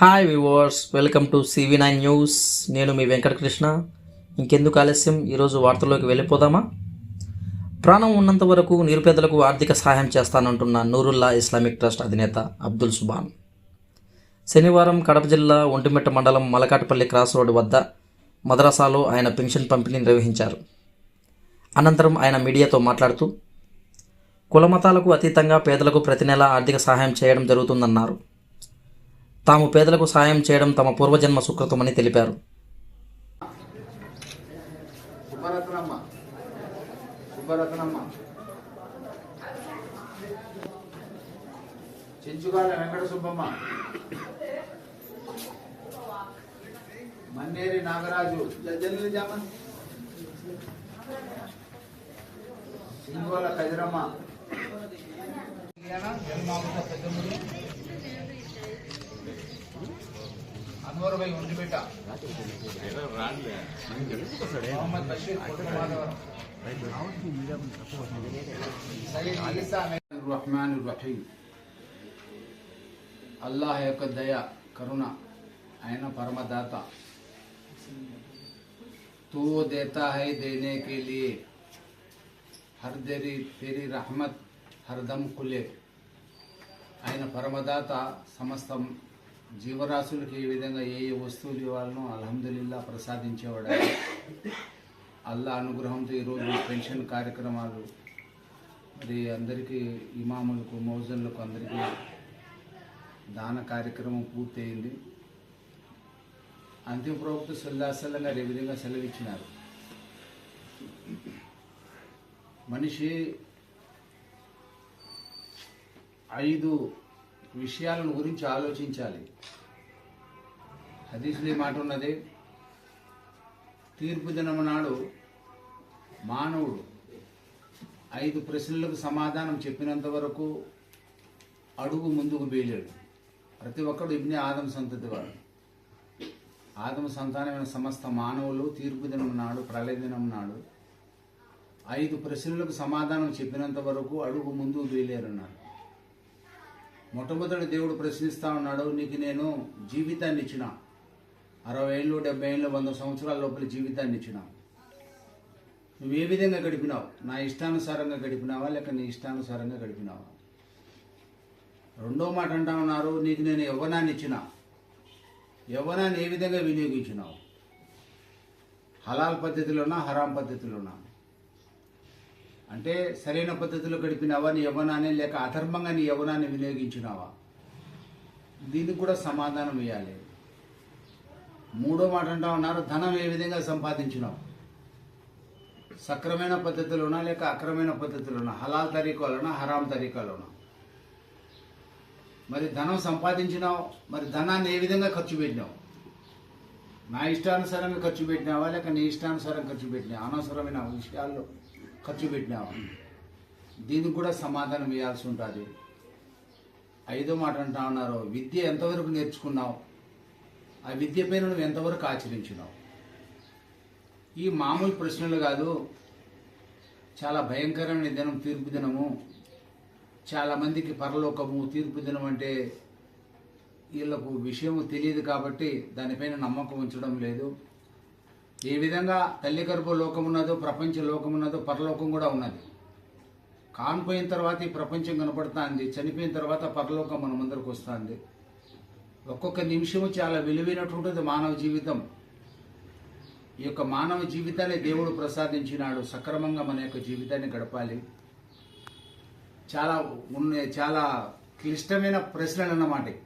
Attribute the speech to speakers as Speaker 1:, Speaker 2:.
Speaker 1: Hi viewers welcome to CV nine news నేను మీ వెంకటకృష్ణ. ఇంకెందుకు ఆలస్యం? ఈరోజు వార్తల్లోకి వెళ్ళిపోదామా? ప్రాణం ఉన్నంత వరకు నిరుపేదలకు ఆర్థిక సహాయం చేస్తానంటున్న నూరుల్లా ఇస్లామిక్ ట్రస్ట్ అధినేత అబ్దుల్ సుబాన్. శనివారం కడప జిల్లా ఒంటిమిట్ట మండలం మలకాటపల్లి క్రాస్ రోడ్డు వద్ద మద్రాసాలో ఆయన పెన్షన్ పంపిణీ నిర్వహించారు. అనంతరం ఆయన మీడియాతో మాట్లాడుతూ కులమతాలకు అతీతంగా పేదలకు ప్రతి నెల ఆర్థిక సహాయం చేయడం జరుగుతుందన్నారు. తాము పేదలకు సాయం చేయడం తమ పూర్వజన్మ సుకృతమని తెలిపారు.
Speaker 2: సుబ్బరత్నమ్మ. సుబ్బరత్నమ్మ. చెంచుగాల వెంకట సుబ్బమ్మ. మన్నేరి నాగరాజు. జామ సింగోల కదిరమ్మ. అన్వర్ భాయ్ ఉండిపెట్ట మొహమ్మద్ బషీర్ కుటుంబాదవరం సయ్యద్ ఈసా రహమాన్ రహీం అల్లాహ్ యొక్క దయ కరుణ ఆయన పరమదాత तू वो देता है देने के लिए हर देरी तेरी रहमत हरदम खुले ఆయన పరమదాత సమస్తం జీవరాశులకు ఏ విధంగా ఏ ఏ వస్తువులు ఇవ్వాలనో అల్హమ్దులిల్లా ప్రసాదించేవాడు అల్లా అనుగ్రహంతో ఈరోజు పెన్షన్ కార్యక్రమాలు మరి అందరికీ ఇమాములకు మౌజన్లకు అందరికీ దాన కార్యక్రమం పూర్తయింది. అంతిమ ప్రభుత్వ సల్లాసల్లం గారు ఏ విధంగా సెలవిచ్చినారు? మనిషి ఐదు విషయాలను గురించి ఆలోచించాలి. హదీసులో మాట ఉన్నది తీర్పు దినము నాడు మానవుడు ఐదు ప్రశ్నలకు సమాధానం చెప్పినంత వరకు అడుగు ముందుకు వేయలేడు ప్రతి ఒక్కడు ఇబ్ని ఆదం సంతతి వాడు. ఆదమ సంతానమైన సమస్త మానవులు తీర్పు దినం నాడు ప్రళయ దినం నాడు ఐదు ప్రశ్నలకు సమాధానం చెప్పినంత వరకు అడుగు ముందుకు వేయలేరన్నాడు మొట్టమొదటి దేవుడు ప్రశ్నిస్తా ఉన్నాడు నీకు నేను జీవితాన్ని ఇచ్చిన అరవై ఏళ్ళు డెబ్బై ఏళ్ళు వంద సంవత్సరాల లోపల జీవితాన్ని ఇచ్చిన. నువ్వు ఏ విధంగా గడిపినావు? నా ఇష్టానుసారంగా గడిపినావా? లేక నీ ఇష్టానుసారంగా గడిపినావా? రెండో మాట అంటా ఉన్నారు నీకు నేను యవ్వనాన్ని ఇచ్చిన. యవ్వనాన్ని ఏ విధంగా వినియోగించినావు? హలాల్ పద్ధతిలోనా? హరాం పద్ధతిలోనా? అంటే సరైన పద్ధతిలో గడిపినావా నీ యవ్వనాన్ని లేక అధర్మంగా నీ యవ్వనాన్ని వినియోగించినావా? దీనికి కూడా సమాధానం ఇవ్వాలి మూడో మాట అంటా ఉన్నారు ధనం ఏ విధంగా సంపాదించినావు? సక్రమైన పద్ధతిలోనా లేక అక్రమైన పద్ధతిలోనా? హలాల్ తరీకాలోనా హరాం తరీకాలోనా? మరి ధనం సంపాదించినావు మరి ధనాన్ని ఏ విధంగా ఖర్చు పెట్టినావు? నా ఇష్టానుసారంగా ఖర్చు పెట్టినావా లేక నీ ఇష్టానుసారం ఖర్చు పెట్టినావు? అనవసరమైన విషయాల్లో ఖర్చు పెట్టినావా? దీనికి కూడా సమాధానం ఇవ్వాల్సి ఉంటుంది. ఐదో మాట అంటా ఉన్నారు విద్య ఎంతవరకు నేర్చుకున్నావు? ఆ విద్య పైన నువ్వు ఎంతవరకు ఆచరించినావు? ఈ మామూలు ప్రశ్నలు కాదు. చాలా భయంకరమైన దినం తీర్పు దినము. చాలామందికి పరలోకము తీర్పు దినం అంటే వీళ్ళకు విషయం తెలియదు కాబట్టి దానిపైన నమ్మకం ఉంచడం లేదు. ఈ విధంగా తల్లి గర్భ లోకం ఉన్నదో ప్రపంచ లోకం ఉన్నదో పరలోకం కూడా ఉన్నది. కానిపోయిన తర్వాత ఈ ప్రపంచం కనపడుతుంది చనిపోయిన తర్వాత పరలోకం మన ముందరకు వస్తుంది. ఒక్కొక్క నిమిషము చాలా విలువైనటువంటిది మానవ జీవితం. ఈ యొక్క మానవ జీవితాన్ని దేవుడు ప్రసాదించినాడు. సక్రమంగా మన యొక్క జీవితాన్ని గడపాలి. చాలా ఉన్న చాలా క్లిష్టమైన ప్రశ్నలు అన్నమాట. ఇవి.